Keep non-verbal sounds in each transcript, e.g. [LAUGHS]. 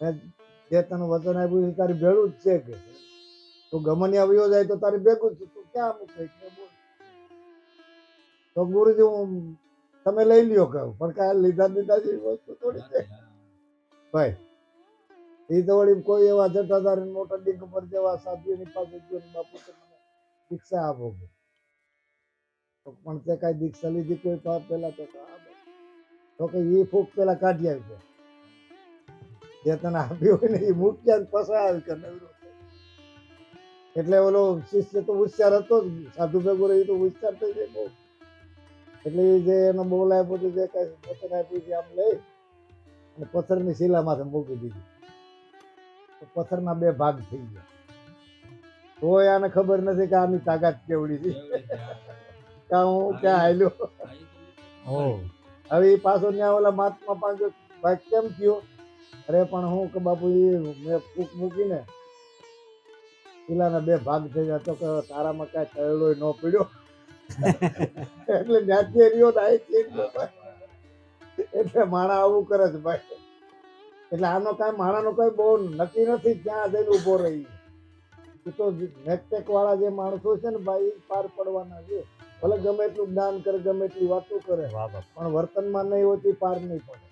મેં જે તને વચન આપ્યું છે, તારી ભેળું જ છે કે. તું ગમન આવ્યો જાય તો તારી ભેગું છે. તું ક્યાં મૂકે તો ગુરુજી, હું તમે લઈ લ્યો કહું પણ કાંઈ લીધા લીધા જેવી વસ્તુ થોડી છે. ભાઈ, એ તો વળી કોઈ એવા જટાધાર મોટા ડીંગ પર જેવા સાધુની પાસે ગયો બાપુ મને દીક્ષા આપો તો પણ તે કાંઈ દીક્ષા લીધી કોઈ પેલા તો કે એ ફૂક પેલા કાઢી આવી જે તને આપ્યું હોય ને એ મૂક્યા આવી કે એટલે ઓલો શિષ્ય તો હોશિયાર હતો જ. સાધુ ભેગો રહી તો હોશિયાર થઈ જાય બહુ. એટલે જે એનો બોલાય બધું જે કાંઈ પથ્થર આપ્યું છે આમ લઈ અને પથ્થરની શિલા માથે મૂકી દીધી. તો પથ્થરના બે ભાગ થઈ ગયા. તોય આને ખબર નથી કે આની તાકાત કેવડી છે. કે હું ક્યાં હાલ્યો. હવે એ પાછો ત્યાં ઓલા મહાત્મા પાંચો ભાઈ કેમ થયો? અરે પણ હું કે બાપુ મેં ફૂક મૂકીને પેલાના બે ભાગ થઈ ગયા તો કે તારામાં કાંઈ થયેલો ન પડ્યો. એટલે જ્યાંથી રહ્યો એટલે માણા આવું કરે છે ભાઈ. એટલે આનો કાંઈ માણાનો કાંઈ બહુ નક્કી નથી ક્યાં જઈને ઊભો રહી. એ તો નેકટેક વાળા જે માણસો છે ને ભાઈ પાર પડવાના છે. ભલે ગમે એટલું જ્ઞાન કરે ગમે એટલી વાતો કરે પણ વર્તનમાં નહીં હોતી પાર નહીં પડે.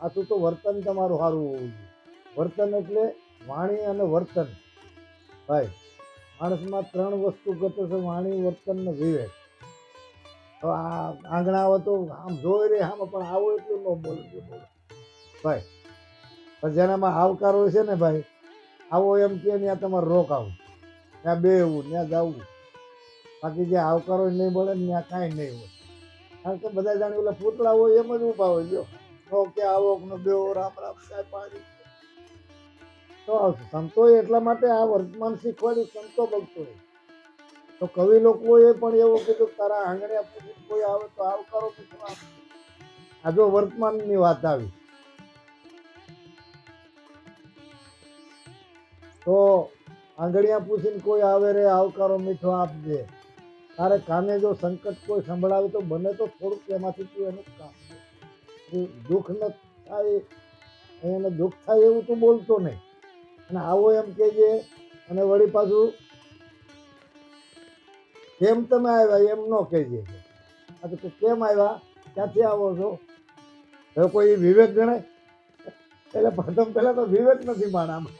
આ તું વર્તન તમારું સારું હોવું જોઈએ. વર્તન એટલે વાણી અને વર્તન. ભાઈ, માણસમાં ત્રણ વસ્તુ ઘટે છે, વાણી, વર્તન ને વિવેક. તો આ આંગણા તો આમ જોઈ રહી આમ, પણ આવું એટલું ન બોલવું બોલો ભાઈ, પણ જેનામાં આવકારો છે ને ભાઈ, આવો એમ કે ત્યાં તમારે રોકાવું. ત્યાં બેવું ત્યાં જવું. બાકી જે આવકારો નહીં મળે ત્યાં કાંઈ નહીં હોય. કારણ કે બધા જાણે ઓલા પૂતળા હોય એમ જ ઊભા હોય, જો. કે આવો નો બેવો રામ તો સંતો એટલા માટે આ વર્તમાન શીખવાડ્યું, સંતો ભક્તોએ. તો કવિ લોકોએ પણ એવું કીધું, તારા આંગણે કોઈ આવે તો આવકારો મિત્રો. આ વર્તમાનની વાત આવી. તો આંગળીયા પૂછીને કોઈ આવે રે, આવકારો મીઠો આપજે. તારે કાને જો સંકટ કોઈ સંભળાવે તો બને તો થોડુંક એમાંથી તું એનું કામ દુઃખ ન થાય એને દુઃખ થાય એવું તું બોલતો નહીં. અને આવો એમ કહેજે અને વળી પાછું કેમ તમે આવ્યા એમ ન કહેજે. આ તો કેમ આવ્યા? ક્યાંથી આવો છો? હવે કોઈ વિવેક ગણાય એટલે પ્રથમ પહેલાં તો વિવેક નથી માણામાં.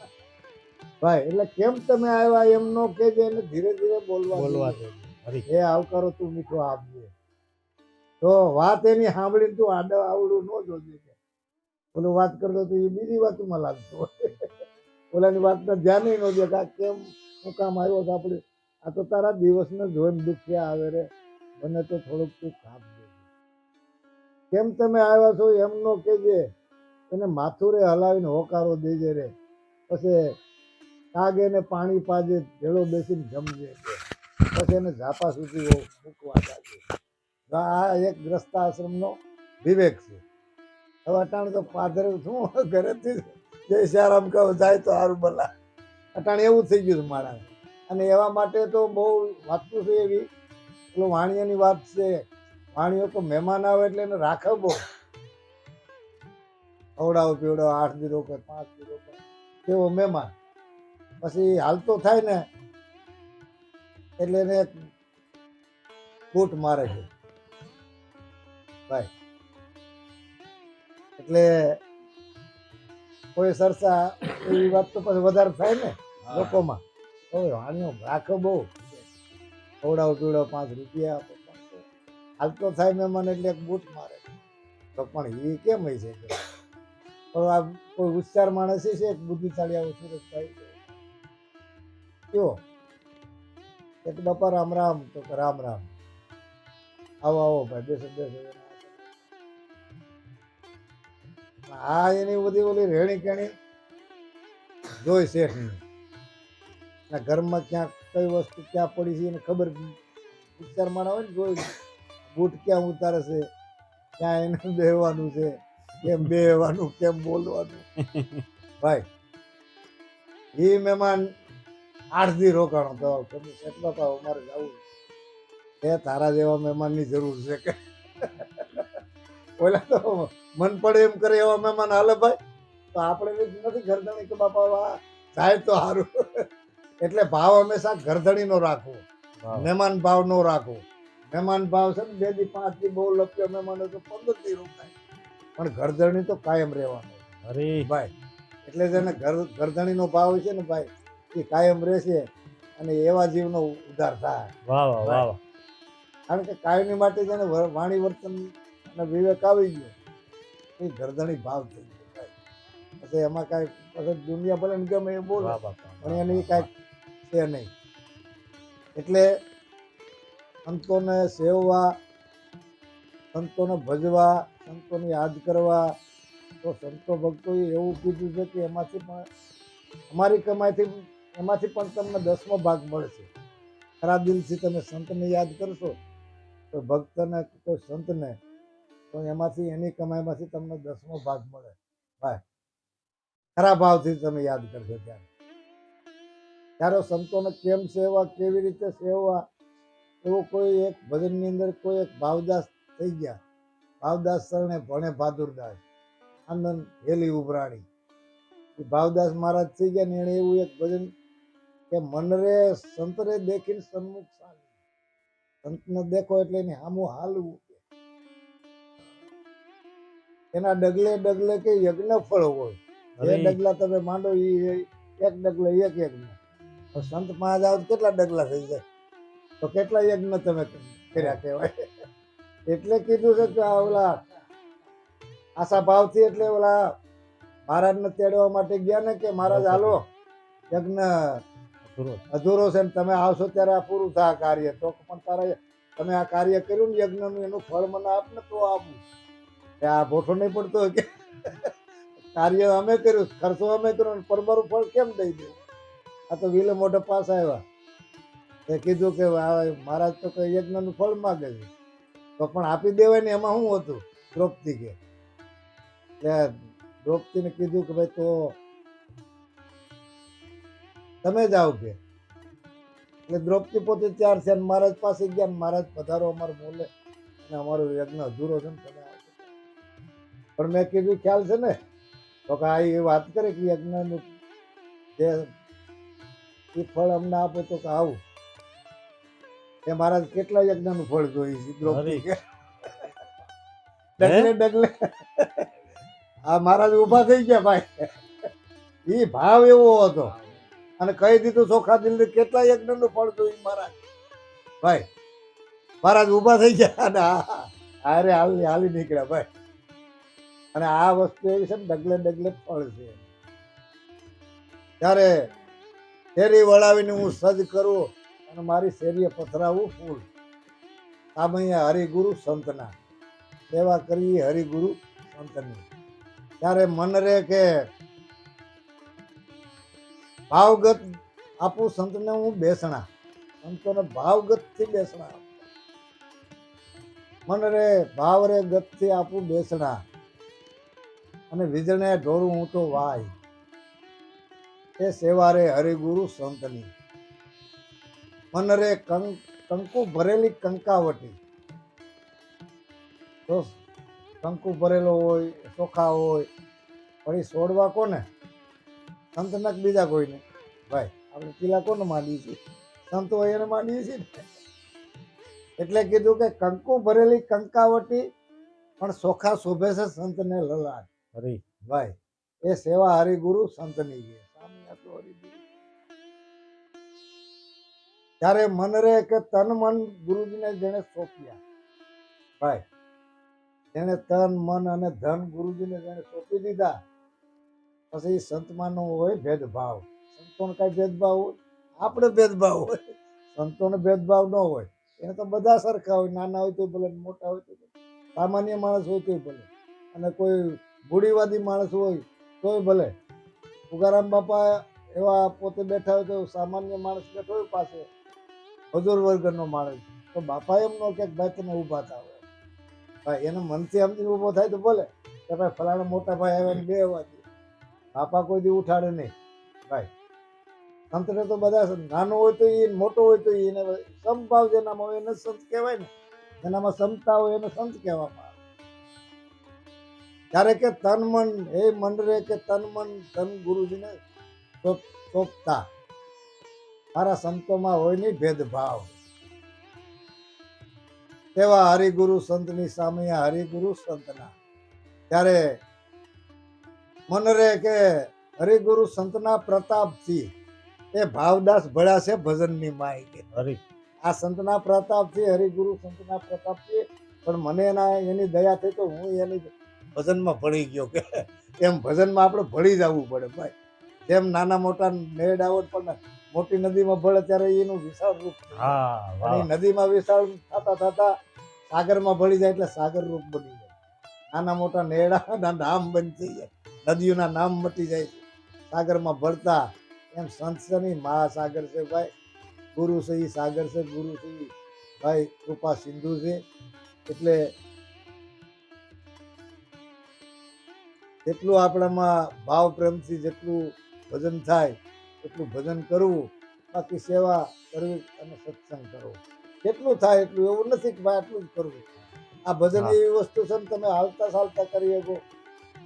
ભાઈ એટલે કેમ તમે આવ્યા એમ ન કહેજે એને ધીરે ધીરે બોલવા બોલવા દે. એ આવકારો તું મીઠો આપજે. તો વાત એની સાંભળીને તું આડો આવડું ન જોજે કે. ઓલું વાત કરતો તો એ બીજી વાતમાં લાગતો ઓલાની વાતને ધ્યાન ન દે કે કેમ હું કામ આવ્યો છે આપણે. આ તો તારા દિવસને જોઈને દુખ્યા આવે રે. મને તો થોડુંક તું કામ કેમ તમે આવ્યા છો એમ નો કહેજે. એને માથું રે હલાવીને હોકારો દેજે રે. પછી કાગે ને પાણી પાજે, ભેળો બેસીને જમજે પછી એને ઝાપા સુધી મૂકવા જાજે. આ એક ગ્રસ્તાશ્રમનો વિવેક છે. હવે અટાણે તો પાદરે શું ઘરેથી જય શ્યારામ કહો, જાય તો સારું ભલા. અટાણે એવું થઈ ગયું છે મારા અને એવા માટે તો બહુ વાતું છે એવી. પેલો વાણિયાની વાત છે. વાણીઓ તો મહેમાન આવે એટલે એને રાખે બહુ ખવડાવો પીવડાવો, આઠ દી રોકે, પાંચ દી રોકે. તેવો મહેમાન. પછી હાલતો થાય ને. એટલે એને કોટ મારે છે. ભાઈ. એટલે કોઈ સરસા એવી વાત તો પછી વધારે થાય ને લોકોમાં. હવે વાણીઓ રાખો બહુ. ખવડાવ પીવડાવ પાંચ રૂપિયા પાંચસો. હાલતો થાય મહેમાન એટલે એક બૂટ મારે. તો પણ એ કેમ હોય છે પણ આ કોઈ ઉચ્ચાર માણસ છે એક બુદ્ધિશાળી આવો થાય કેવો એક બાપા રામ રામ તો રામ રામ. આવો આવો ભાઈ બેસો બેસો. આ એની બધી ઓલી રેણી કેણી જોઈ શેઠની ના ઘરમાં ક્યાં કઈ વસ્તુ ક્યાં પડી છે એને ખબર માણા હોય ને જોઈ બૂટ ક્યાં ઉતારે છે ક્યાં એને બેહવાનું છે કેમ બેહવાનું કેમ બોલવાનું. ભાઈ એ મહેમાન આઠ દી રોકાણો તો તમે શેઠ તો અમારે જવું એ તારા જેવા મહેમાનની જરૂર છે કે? ઓલા તો મન પડે એમ કરે એવા મહેમાન હાલે ભાઈ. તો આપણે નથી ગરદણી કે બાપા વાહ તો સારું. એટલે ભાવ હંમેશા ગરદણીનો રાખવો. મહેમાન ભાવ નો રાખવો. મહેમાન ભાવ છે ને બેથી પાંચથી બહુ લપ્યો મહેમાન તો પંદરથી રોકાય. પણ ગરદણી તો કાયમ રહેવાનો અરે. ભાઈ એટલે જેને ઘર ગરદણીનો ભાવ છે ને ભાઈ એ કાયમ રહેશે અને એવા જીવનો ઉદ્ધાર થાય. વાહ વાહ વાહ. કારણ કે કાયમી માટે જેને વાણી વર્તન અને વિવેક આવી ગયો. એ ગરદણી ભાવ થઈ ગયો ભાઈ પછી એમાં કાંઈ પછી દુનિયા ભલે ને ગમે એ બોલે પણ એની કાંઈક છે નહીં. એટલે સંતોને સેવવા સંતોને ભજવા સંતોને યાદ કરવા તો સંતો ભક્તોએ એવું કીધું છે કે એમાંથી પણ અમારી કમાઈથી એમાંથી પણ તમને દસમો ભાગ મળશે. ખરા દિલથી તમે સંતને યાદ કરશો તો ભક્તને કોઈ સંતને તો એમાંથી એની કમાઈમાંથી તમને દસમો ભાગ મળે. ભાઈ ખરા ભાવથી તમે યાદ કરશો ત્યારે. ત્યારે સંતોને કેમ સેવા, કેવી રીતે સેવા? એવો કોઈ એક ભજનની અંદર કોઈ એક ભાવદાસ થઈ ગયા. ભાવદાસ શરણે ભણે ભાદુરદાસ, આનંદ હેલી ઉભરાણી. એ ભાવદાસ મહારાજ થઈ ગયા ને એણે એવું એક ભજન કે મનરે સંતરે દેખીને સન્મુખ ચાલી સંતને દેખો એટલે એની સામું હાલવું. એના ડગલે ડગલે કે યજ્ઞ ફળ હોય. એ ડગલા તમે માંડો એ એક ડગલે એક યજ્ઞ. સંતમાં જાવ તો કેટલા ડગલા થઈ જાય? તો કેટલા યજ્ઞ તમે કર્યા કહેવાય. એટલે કીધું છે કે ઓલા આશા ભાવથી એટલે ઓલા મહારાજને તેડવા માટે ગયા ને કે મહારાજ હાલો યજ્ઞ અધૂરો છે. ને તમે આવશો ત્યારે આ પૂરું થાય કાર્ય. તો પણ તારે તમે આ કાર્ય કર્યું ને યજ્ઞનું એનું ફળ મને આપને તો આપું. આ ભોઠો નહીં પડતો કે? કાર્ય અમે કર્યું, ખર્ચો અમે કર્યો ને પરમારું ફળ કેમ દઈ દે? આ તો વિલે મોઢે પાસ આવ્યા. એ કીધું કે મહારાજ તો કઈ યજ્ઞનું ફળ માગે છે. તો પણ આપી દેવાય ને એમાં શું હતું? દ્રૌપદી કે. એટલે દ્રૌપદીને કીધું કે ભાઈ તો તમે જાઓ કે એટલે દ્રૌપદી પોતે ત્યાર છે મહારાજ પાસે ગયા મહારાજ પધારો અમારું બોલે અને અમારું યજ્ઞ અધૂરો છે ને પણ મેં કીધું ખ્યાલ છે ને? તો કે આ એ વાત કરે કે યજ્ઞનું જે એ ફળ અમને આપો તો કે આવું. એ મારા કેટલા યજ્ઞનું ફળ જોઈ છે દ્રૌપદી? કે [LAUGHS] ડગલે ડગલે. આ મહારાજ ઊભા થઈ ગયા ભાઈ. એ ભાવ એવો હતો. અને કહી દીધું ચોખા દિલ કેટલા યજ્ઞનું ફળ જોયું મહારાજ ભાઈ મહારાજ ઊભા થઈ ગયા અને હારે હાલી હાલી નીકળ્યા ભાઈ. અને આ વસ્તુ એવી છે ડગલે ડગલે ફળ છે. ત્યારે શેરી વળાવીને હું સજ કરું અને મારી શેરીએ પથરાવું ફૂલ. સામૈયા હરિગુરુ સંતના. સેવા કરી હરિગુરુ સંતની. ત્યારે મન રે કે, ભાવગત આપું સંતને હું બેસણા. સંતોને ભાવગતથી બેસણા. મન રે ભાવ રે ગતથી આપું બેસણા. અને વીજળને ઢોરું હું તો વાય. એ સેવા રે હરિગુરુ સંતની. મન રે કંક ભરેલી કંકાવટી. તો કંકુ ભરેલો હોય, ચોખા હોય, વળી છોડવા કોને? સંત નક બીજા કોઈને? ભાઈ, આપણે પીલા કોને માનીએ છીએ? સંતો હોય એને માનીએ છીએ ને? એટલે કીધું કે કંકુ ભરેલી કંકાવટી, પણ ચોખા શોભે છે સંતને લલાટ. અરે ભાઈ, એ સેવા હરિગુરુ સંતની છે. સામે હતું ત્યારે મન રે કે તન મન ગુરુજીને જેને સોંપ્યા. ભાઈ જેને તન, મન અને ધન ગુરુજીને જેને સોંપી દીધા, પછી સંતમાં નો હોય ભેદભાવ. સંતોને કઈ ભેદભાવ હોય? આપણે ભેદભાવ હોય. સંતોને ભેદભાવ ન હોય. એને તો બધા સરખા હોય. નાના હોય તો ભલે મોટા હોય તો સામાન્ય માણસ હોય તો ભલે. અને કોઈ મૂડીવાદી માણસ હોય તોય ભલે. ઉગારામ બાપા એવા પોતે બેઠા હોય તો સામાન્ય માણસ બેઠો હોય પાસે. મજૂર વર્ગનો માણસ. તો બાપા એમ નો કે ભાઈ તમે ઊભા થાવ. ભાઈ, એને મનથી સમજીને ઊભો થાય તો ભલે. કે ભાઈ, ફલાણા મોટા ભાઈ આવે બે વાગે બાપા કોઈ દી ઉઠાડે નહીં. ભાઈ, સંતને તો બધા નાનો હોય તો એ મોટો હોય તો એને સમભાવ જેનામાં હોય એને સંત કહેવાય ને. જેનામાં સમતા હોય એને સંત કહેવામાં આવે. ત્યારે કે તન મન હે મન રે કે તન મન તન ગુરુજીને સોંપ- સોંપતા. મારા સંતોમાં હોય નહીં ભેદભાવ. તેવા હરિગુરુ સંતની સામે હરિગુરુ સંતના. ત્યારે મન રે કે હરિગુરુ સંતના પ્રતાપથી એ ભાવદાસ ભળ્યા છે ભજનની માય હરિ હરી. આ સંતના પ્રતાપથી હરિગુરુ સંતના પ્રતાપથી પણ મને એના એની દયા થઈ તો હું એની ભજનમાં ભળી ગયો કે એમ ભજનમાં આપણે ભળી જવું પડે ભાઈ. જેમ નાના મોટા નેડ આવત પણ મોટી નદીમાં ભળે ત્યારે એનું વિશાળ રૂપ નદીમાં વિશાળ થતા થતા સાગરમાં ભળી જાય એટલે સાગર રૂપ બની જાય. નાના મોટા નેડાના નામ બંધ થઈ જાય. નદીઓના નામ મટી જાય છે. સાગરમાં ભળતા એમ સંત છે નહીં મહાસાગર છે ભાઈ. ગુરુ છે એ સાગર છે ગુરુ છે ભાઈ કૃપા સિંધુ છે. એટલે જેટલું આપણામાં ભાવ પ્રેમથી જેટલું ભજન થાય એટલું ભજન કરવું બાકી સેવા કરવી અને સત્સંગ કરવો. જેટલું થાય એટલું એવું નથી કે ભાઈ આટલું જ કરવું. આ ભજન એવી વસ્તુ છે ને તમે હાલતા ચાલતા કરી શકો.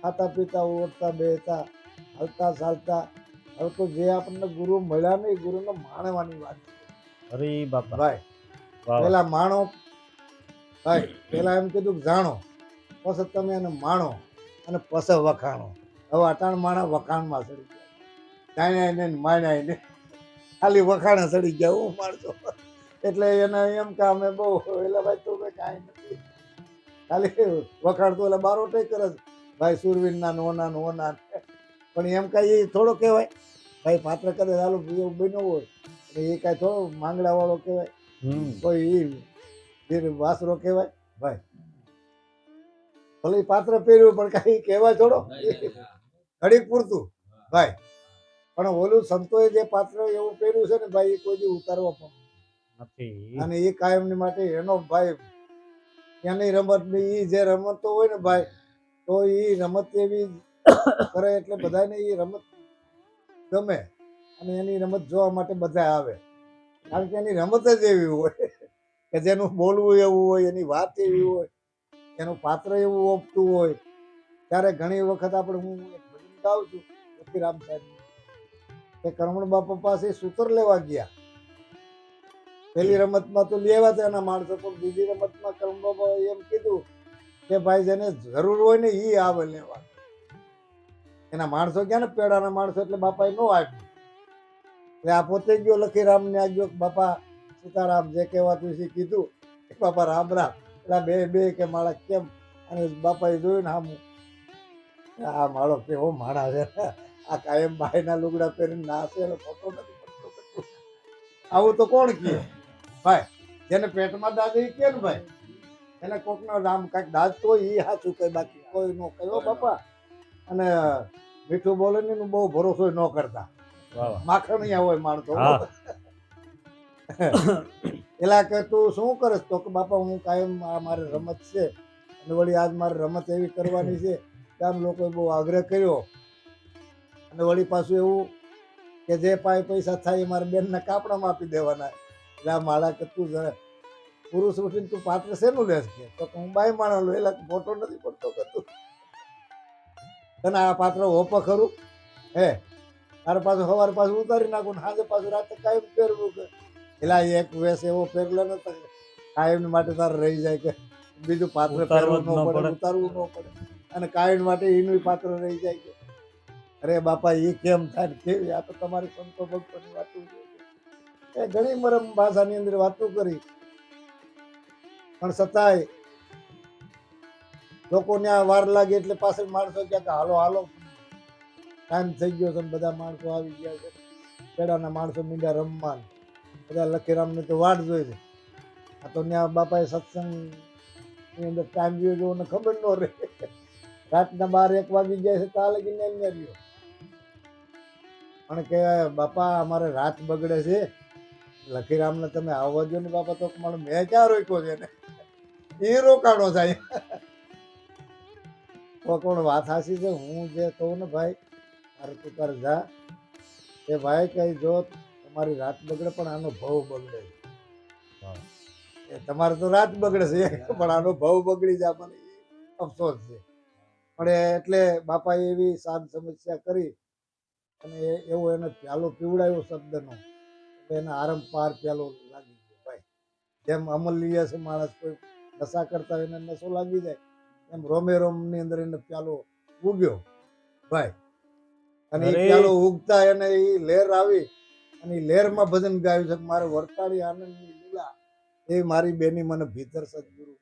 ખાતા પીતા ઓળતા બેહતા હાલતા ચાલતા હલકો જે આપણને ગુરુ મળ્યા ને એ ગુરુને માણવાની વાત છે. અરે બાપા. ભાઈ. પેલા માણો ભાઈ પેલા એમ કીધું કે જાણો. પછી તમે એને માણો. અને પછી વખાણો. હવે અટાણ માણા વખાણમાં ચડી ગયા. જાણ્યા ને માણ્યા ને ખાલી વખાણે સડી ગયા હું માણસો. એટલે એને એમ કે અમે બહુ એટલે ભાઈ તું ભાઈ કાંઈ નથી. ખાલી વખાણ તો એટલે બારોટે કરે છે ભાઈ સુરવીરના નોના નોના પણ એમ કાંઈ એ થોડો કહેવાય. ભાઈ પાત્ર કરે ચાલો એવું બન્યો હોય. એ કાંઈ થોડો માંગડા વાળો કહેવાય. હમ. કોઈ એ વાસરો કહેવાય. ભાઈ ભલે પાત્ર પહેર્યું પણ કઈ કહેવાય છોડો. ઘડીક પૂરતું. ભાઈ પણ ઓલું સંતોએ જે પાત્ર એવું પહેર્યું છે ને ભાઈ એ કોઈ દી ઉતારવા પણ નથી. અને એ કાયમની માટે એનો ભાઈ ત્યાંની રમત એ જે રમતો હોય ને ભાઈ તો એ રમત એવી કરે એટલે બધાને એ રમત ગમે અને એની રમત જોવા માટે બધા આવે. કારણ કે એની રમત જ એવી હોય કે જેનું બોલવું એવું હોય એની વાત એવી હોય. એનું પાત્ર એવું ઓપતું હોય, ત્યારે ઘણી વખત આપણે હું એક ભજન ગાઉં છું લખીરામ સાહેબ કે કરમણ બાપા પાસે સૂતર લેવા ગયા. પેલી રમતમાં તો લેવા હતા માણસો પણ બીજી રમતમાં કરમણ બાપા એમ કીધું કે ભાઈ જેને જરૂર હોય ને એ આવે લેવા. એના માણસો ગયા ને, પેડાના માણસો એટલે બાપાએ ન આપ્યું. એટલે આ પોતે ગયો લખીરામ ને આ ગયો બાપા સીતારામ જે કહેવાતું છે કીધું. બાપા રામ રામ. એટલે બે બે કે માળા કેમ? અને બાપાએ જોયું ને આમ આ માળો કેવો માણા છે. આ કાયમ ભાઈના લુગડા પહેરીને નાશે એટલે ફોટો નથી પડતો. આવું તો કોણ કહે? ભાઈ જેને પેટમાં દાદ એ કે ને ભાઈ. એને કોકનો રામ કાંઈક દાદ તો એ સાચું કહે. બાકી કોઈ નો કયો બાપા. અને મીઠું બોલે ને બહુ ભરોસો ન કરતા. માખણ. માખણિયા હોય માણસો. [LAUGHS] એલા કે તું શું કરસ? તો કે બાપા, હું કાયમ આ મારે રમત છે. અને વળી આજ મારે રમત એવી કરવાની છે કે આમ લોકોએ બહુ આગ્રહ કર્યો. અને વળી પાછું એવું કે જે પાય પૈસા થાય એ મારે બેનના કાપડામાં આપી દેવાના. એટલે આ માળા કે તું પુરુષ ઉઠીને તું પાત્ર શેનું લેશ કે? તો હું બાય માણસ લો. એટલે ફોટો નથી પડતો કે તું. તને આ પાત્ર હોપ ખરું? હે? તારે પાછું સવારે પાછું ઉતારી નાખું ને સાંજે પાછું રાતે કાયમ પહેરવું કે? એટલે એક વેશ એવો પહેરલો ને કાયમ માટે તારે રહી જાય કે બીજું પાત્ર પહેરવું ન પડે. ઉતારવું ન પડે. અને કાયમ માટે એનું પાત્ર રહી જાય કે અરે બાપા એ કેમ થાય કેવી? આ તો તમારી સંતો ભક્તોની વાતો એ ઘણી મરમ ભાષાની અંદર વાતો કરી. પણ છતાંય લોકોને આ વાર લાગે એટલે પાછળ માણસો ક્યાં કે હાલો હાલો ટાઈમ થઈ ગયો છે બધા માણસો આવી ગયા છે. પેડાના માણસો મીંડા રમવા ને બધા લખીરામની તો વાટ જોઈ છે આ તો ત્યાં બાપાએ સત્સંગની અંદર ટાઈમ ગયો જો ખબર ન રહે. રાતના બાર એક વાગી જાય છે તાલે લગી ને અહીંયા રહ્યો. પણ કે બાપા, અમારે રાત બગડે છે. લખીરામને તમે આવવા દો ને બાપા, તો મને મેં ક્યાં રોક્યો છે ને એ રોકાણો થાય. તો કોણ વાત હાસી છે? હું જે કહું ને ભાઈ અરે તું કર જા. કે ભાઈ, કઈ જો તમારી રાત બગડે પણ આનો ભાવ બગડે. એ તમારે તો રાત બગડે છે પણ આનો ભાવ બગડી જાય મને અફસોસ છે. પણ એટલે બાપાએ એવી સાદ સમસ્યા કરી અને એવો એને પ્યાલો પીવડાયો શબ્દનો. એને આરંભ પાર પ્યાલો લાગી ગયો ભાઈ. જેમ અમલ્ય છે માણસ કોઈ નશા કરતા હોય એને નશો લાગી જાય એમ રોમે રોમની અંદર એને પ્યાલો ઉગ્યો ભાઈ. અને એ પ્યાલો ઉગતા એને એ લહેર આવી અને લહેરમાં ભજન ગાયું છે, મારે વરતાળી આનંદની લીલા એ મારી બેની મને ભીતર સદગુરુ.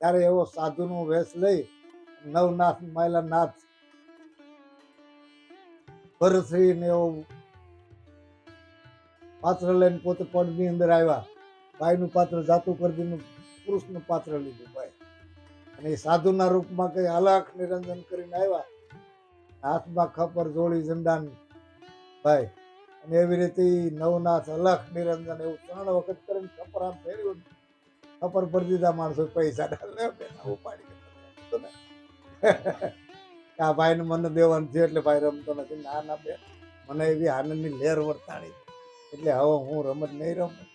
ત્યારે એવો સાધુનો વેશ લઈ નવનાથ માયલા નાથ ભરશ્રી ને એવો પાત્ર લઈને પોતે પડની અંદર આવ્યા. ભાઈનું પાત્ર જાતું કરી દીધું પુરુષનું પાત્ર લીધું ભાઈ. અને એ સાધુના રૂપમાં કઈ અલાખ નિરંજન કરીને આવ્યા. હાથમાં ખપર જોડી, ઝંડાની. ભાઈ અને એવી રીતે નવનાથ, અલખ, નિરંજન એવું ત્રણ વખત કરીને ખપર આમ ફેર્યું ને ખપર પર દીધા માણસો પૈસા ઉપાડી. આ ભાઈને મને દેવાનું છે એટલે ભાઈ રમતો નથી. ના ના બે મને એવી આનંદની લહેર વર્તાણી. એટલે હવે હું રમત નહીં રમું.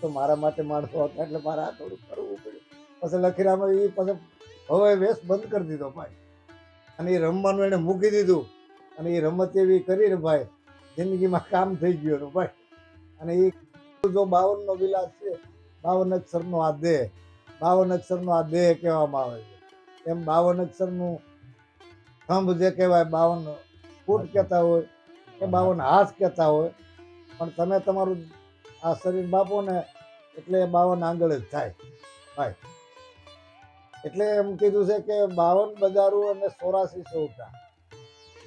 તો મારા માટે માણસો હતા એટલે મારે આ થોડું કરવું પડ્યું. પછી લખીરામાં એ પછી હવે વેશ બંધ કરી દીધો ભાઈ. અને એ રમવાનું એને મૂકી દીધું. અને એ રમત એવી કરીને ભાઈ જિંદગીમાં કામ થઈ ગયું હતું ભાઈ. અને એ જો બાવનનો વિલાસ છે બાવન અક્ષરનો આ દેહ બાવન અક્ષરનો આ દેહ કહેવામાં આવે છે. એમ બાવન અક્ષરનું થંભ જે કહેવાય બાવન ફૂટ કહેતા હોય કે બાવન હાથ કહેતા હોય પણ તમે તમારું આ શરીર બાપો ને એટલે એ બાવન આંગળ જ થાય ભાઈ. એટલે એમ કીધું છે કે બાવન બજારું અને સોરાસી સૌટા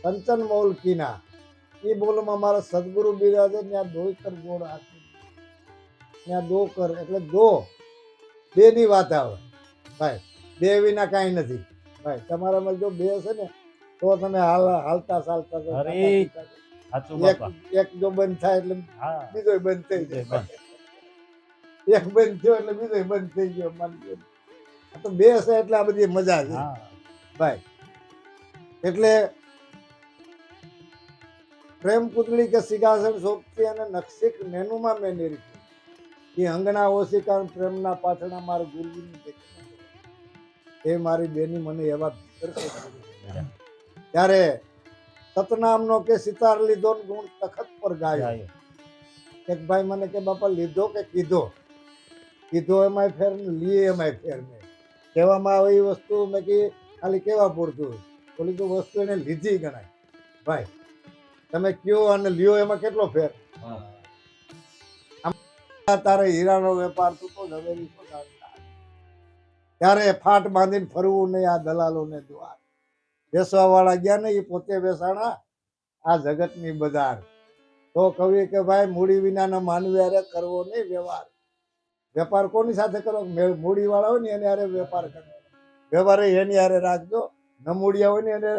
કંચન મૌલ કીના. એ બોલમાં મારા સદગુરુ બિરાજે ત્યાં દોઈકર ગોળ આપી ત્યાં દો કર એટલે દો. બે ની વાત આવે. ભાઈ બે વિના કાંઈ નથી. ભાઈ તમારામાં જો બે છે ને તો તમે હાલ હાલતા ચાલતા એક એક જો બંધ થાય એટલે બીજો બંધ થઈ જાય. એક બંધ થયો એટલે બીજો બંધ થઈ ગયો માની આ તો બે છે એટલે આ બધી મજા છે. ભાઈ એટલે પ્રેમ પુતળી કે સિંહાસન સોંપતી અને નક્ષિક નેનુમાં મેં નિરીક્ષી એ અંગના ઓશિકા પ્રેમના પાછળના મારા ગુરુજીની એ મારી બેની મને એવા ત્યારે સતનામનો કે સિતાર લીધો ગુણ તખત પર ગાયો. એક ભાઈ મને કે બાપા લીધો કે કીધો? કીધો એમાંય ફેર ને લીએ એમાંય ફેર ને કહેવામાં આવે એ વસ્તુ મેં કે ખાલી કેવા પૂરતું બોલી તો વસ્તુ એને લીધી ગણાય. ભાઈ તમે કયો અને લ્યો એમાં કેટલો ફેર? તારે હીરાનો વેપાર તું તો ઝવેરી ત્યારે ફાટ બાંધીને ફરવું નહીં આ દલાલોને દ્વાર. બેસવા વાળા ગયા ને એ પોતે બેસાણા આ જગતની બજાર. તો કવિ કે ભાઈ મૂડી વિનાના માનવી અરે કરવો નહીં વ્યવહાર. વેપાર કોની સાથે કરો? મૂડી વાળા હોય ને એની હારે વેપાર કરો વ્યવહાર એની હારે રાખજો. ન મૂડિયા હોય ને એને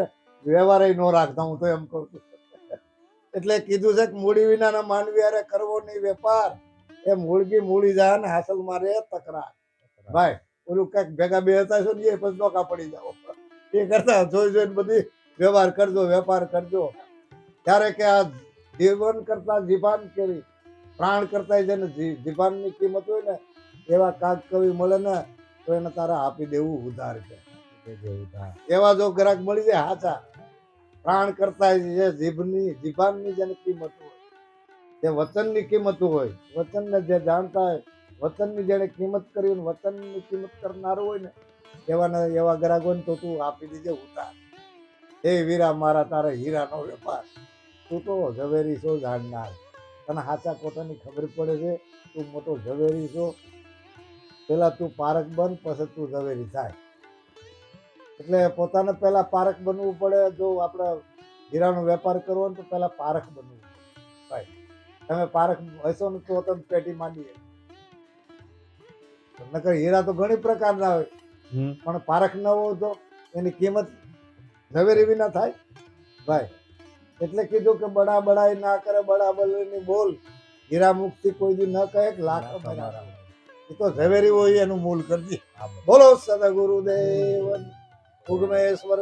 વ્યવહાર ન રાખતા હું તો એમ કહું છું. એટલે કીધું છે કે મૂડી વિનાના માનવી હારે કરવો નહીં વેપાર. એ મૂળગી મૂડી જાય ને હાસલ મારે તકરાર. ભાઈ ઓલું કંઈક ભેગા બે હતા છો ને એ પછી નોકા પડી જાઓ. એ કરતા જોઈ જોઈને બધી વ્યવહાર કરજો વેપાર કરજો. ત્યારે કે આ જીવન કરતા જીભાન કેવી? પ્રાણ કરતા જેને ને જીભાનની કિંમત હોય ને એવા કાગ કવિ મળે ને તો એને તારે આપી દેવું ઉધાર છે. એવા જો ગ્રાહક મળી જાય હાચા. પ્રાણ કરતા જે જીભની, જીભાનની જેને કિંમત હોય, જે વચનની કિંમત હોય, વચનને જે જાણતા હોય, વચનની જેને કિંમત કરી હોય, વચનની કિંમત કરનારો હોય ને, એવાના, એવા ગ્રાહકોને તો તું આપી દેજે ઉતાર. હે વીરા, મારા તારે હીરાનો વેપાર. તું તો ઝવેરી છો જાણનાર તને હાચા ખોટાની ખબર પડે છે, તું મોટો ઝવેરી છો. પેલા તું પારક બન, પછી તું ઝવેરી થાય. એટલે પોતાને પહેલા પારક બનવું પડે જો આપણે હીરાનો વેપાર કરવો ને તો પહેલા પારખ બનવું પડે. ભાઈ તમે પારખ હશો ને તો તમે પેટી માંડીએ. નકર હીરા તો ઘણી પ્રકારના હોય. પણ પારખ ન હોય તો એની કિંમત ઝવેરી વિના થાય. ભાઈ એટલે કીધું કે બડા બડાઈ ના કરે બડા બલની બોલ. હીરા મુક્તિ કોઈ દી ન કહે લાખ એ તો ઝવેરી હોય એનું મૂલ કરજે બોલો સદગુરુદેવ ઉગમેશ્વર മുഖമേശ്വര